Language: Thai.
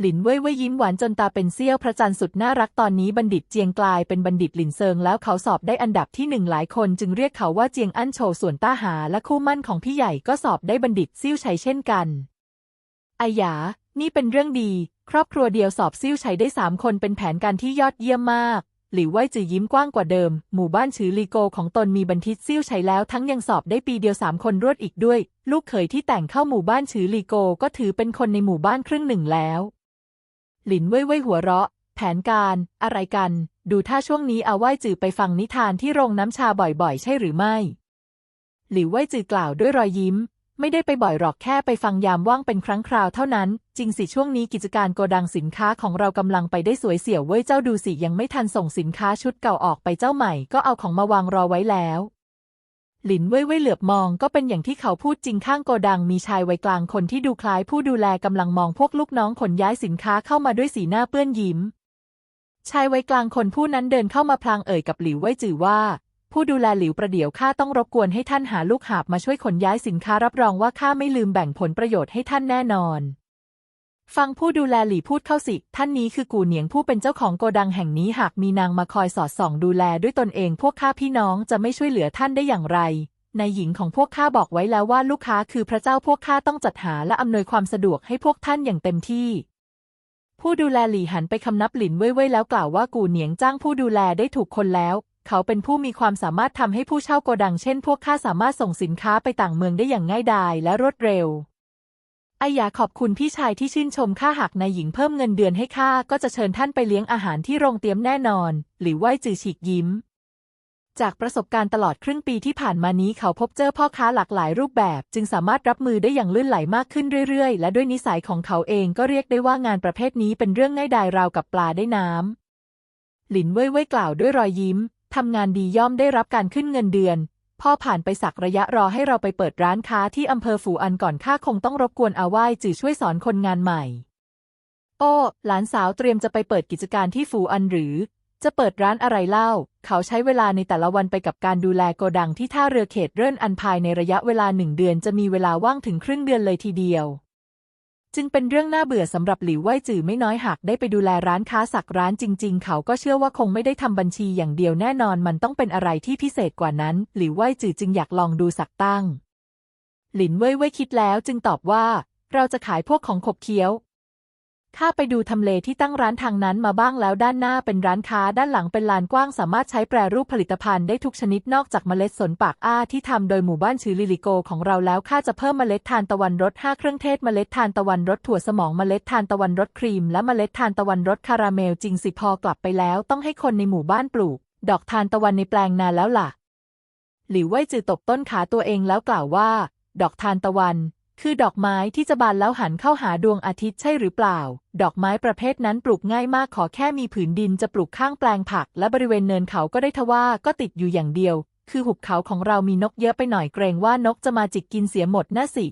หลินเว่ยเว่ยยิ้มหวานจนตาเป็นเสี้ยวพระจันทร์สุดน่ารักตอนนี้บัณฑิตเจียงกลายเป็นบัณฑิตหลินเซิงแล้วเขาสอบได้อันดับที่หนึ่งหลายคนจึงเรียกเขาว่าเจียงอั้นโฉส่วนต้าหาและคู่มั่นของพี่ใหญ่ก็สอบได้บัณฑิตซิ่วชัยเช่นกันไอหยา นี่เป็นเรื่องดี ครอบครัวเดียวสอบซิ่วชัยได้สามคนเป็นแผนการที่ยอดเยี่ยมมาก หลิวเว่ยจือยิ้มกว้างกว่าเดิม หมู่บ้านชือลีโกของตนมีบันทิตซิ่วชัยแล้วทั้งยังสอบได้ปีเดียวสามคนรวดอีกด้วย ลูกเขยที่แต่งเข้าหมู่บ้านชือลีโกก็ถือเป็นคนในหมู่บ้านครึ่งหนึ่งแล้ว หลินเว่ยเว่ยหัวเราะ แผนการอะไรกัน ดูถ้าช่วงนี้อาว่ายจือไปฟังนิทานที่โรงน้ำชาบ่อยๆ ใช่หรือไม่ หลิวเว่ยจือกล่าวด้วยรอยยิ้ม ไม่ได้ไปบ่อยหรอกแค่ไปฟังยามว่างเป็นครั้งคราวเท่านั้น จริงสิช่วงนี้กิจการโกดังสินค้าของเรากำลังไปได้สวยเสี่ยวเว้ยเจ้าดูสิยังไม่ทันส่งสินค้าชุดเก่าออกไปเจ้าใหม่ก็เอาของมาวางรอไว้แล้ว หลินเว่ยเว่ยเหลือบมองก็เป็นอย่างที่เขาพูดจริงข้างโกดังมีชายวัยกลางคนที่ดูคล้ายผู้ดูแลกำลังมองพวกลูกน้องขนย้ายสินค้าเข้ามาด้วยสีหน้าเปื้อนยิ้ม ชายวัยกลางคนผู้นั้นเดินเข้ามาพลางเอ่ยกับหลิวเว่ยจือว่า ผู้ดูแลหลิวประเดี๋ยวข้าต้องรบกวนให้ท่านหาลูกหาบมาช่วยขนย้ายสินค้ารับรองว่าข้าไม่ลืมแบ่งผลประโยชน์ให้ท่านแน่นอน ฟังผู้ดูแลหลี่พูดเข้าสิ ท่านนี้คือกูเหนียงผู้เป็นเจ้าของโกดังแห่งนี้หากมีนางมาคอยสอดส่องดูแลด้วยตนเองพวกข้าพี่น้องจะไม่ช่วยเหลือท่านได้อย่างไรนายหญิงของพวกข้าบอกไว้แล้วว่าลูกค้าคือพระเจ้าพวกข้าต้องจัดหาและอำนวยความสะดวกให้พวกท่านอย่างเต็มที่ ผู้ดูแลหลี่หันไปคำนับหลินเว่ยๆแล้วกล่าวว่ากูเหนียงจ้างผู้ดูแลได้ถูกคนแล้ว เขาเป็นผู้มีความสามารถทำให้ผู้เช่าโกดังเช่น พวกข้าสามารถส่งสินค้าไปต่างเมืองได้อย่างง่ายดายและรวดเร็ว ไอยาขอบคุณพี่ชายที่ชื่นชมข้าหากนายหญิงเพิ่มเงินเดือนให้ข้าก็จะเชิญท่านไปเลี้ยงอาหารที่โรงเตรียมแน่นอน หรือไหวจือฉีกยิ้ม จากประสบการณ์ตลอดครึ่งปีที่ผ่านมานี้เขาพบเจอพ่อค้าหลากหลายรูปแบบ จึงสามารถรับมือได้อย่างลื่นไหลมากขึ้นเรื่อยๆ และด้วยนิสัยของเขาเองก็เรียกได้ว่างานประเภทนี้เป็นเรื่องง่ายดายราวกับปลาได้น้ำหลินเว่ยเว่ยกล่าวด้วยรอยยิ้มทำงานดีย่อมได้รับการขึ้นเงินเดือน พ่อผ่านไปสักระยะรอให้เราไปเปิดร้านค้าที่อำเภอฝูอันก่อนข้าคงต้องรบกวนอาว่ายจือช่วยสอนคนงานใหม่ โอ้ หลานสาวเตรียมจะไปเปิดกิจการที่ฝูอันหรือ จะเปิดร้านอะไรเล่า เขาใช้เวลาในแต่ละวันไปกับการดูแลโกดังที่ท่าเรือเขตเริ่นอันภายในระยะเวลาหนึ่งเดือนจะมีเวลาว่างถึงครึ่งเดือนเลยทีเดียว จึงเป็นเรื่องน่าเบื่อสำหรับหลิวไว่ยจือไม่น้อยหากได้ไปดูแลร้านค้าสักร้านจริง ๆ เขาก็เชื่อว่าคงไม่ได้ทำบัญชีอย่างเดียวแน่นอนมันต้องเป็นอะไรที่พิเศษกว่านั้น หลิวไว่ยจือจึงอยากลองดูสักตั้ง หลินเว่ยเว่ยคิดแล้วจึงตอบว่า เราจะขายพวกของขบเคี้ยว ข้าไปดูทำเลที่ตั้งร้านทางนั้นมาบ้างแล้วด้านหน้าเป็นร้านค้าด้านหลังเป็นลานกว้างสามารถใช้แปรรูปผลิตภัณฑ์ได้ทุกชนิดนอกจากเมล็ดสนปากอ้าที่ทำโดยหมู่บ้านชื่อลิลิโกของเราแล้วข้าจะเพิ่มเมล็ดทานตะวันรส5เครื่องเทศเมล็ดทานตะวันรสถั่วสมองเมล็ดทานตะวันรสครีมและเมล็ดทานตะวันรสคาราเมลจริงสิพอกลับไปแล้วต้องให้คนในหมู่บ้านปลูก ดอกทานตะวันในแปลงนาแล้วล่ะ หลิวเว่ยจือตบต้นขาตัวเองแล้วกล่าวว่า ดอกทานตะวัน คือดอกไม้ที่จะบานแล้วหันเข้าหาดวงอาทิตย์ใช่หรือเปล่า ดอกไม้ประเภทนั้นปลูกง่ายมากขอแค่มีผืนดินจะปลูกข้างแปลงผัก และบริเวณเนินเขาก็ได้ทว่าก็ติดอยู่อย่างเดียว คือหุบเขาของเรามีนกเยอะไปหน่อยเกรงว่านกจะมาจิกกินเสียหมดน่ะสิ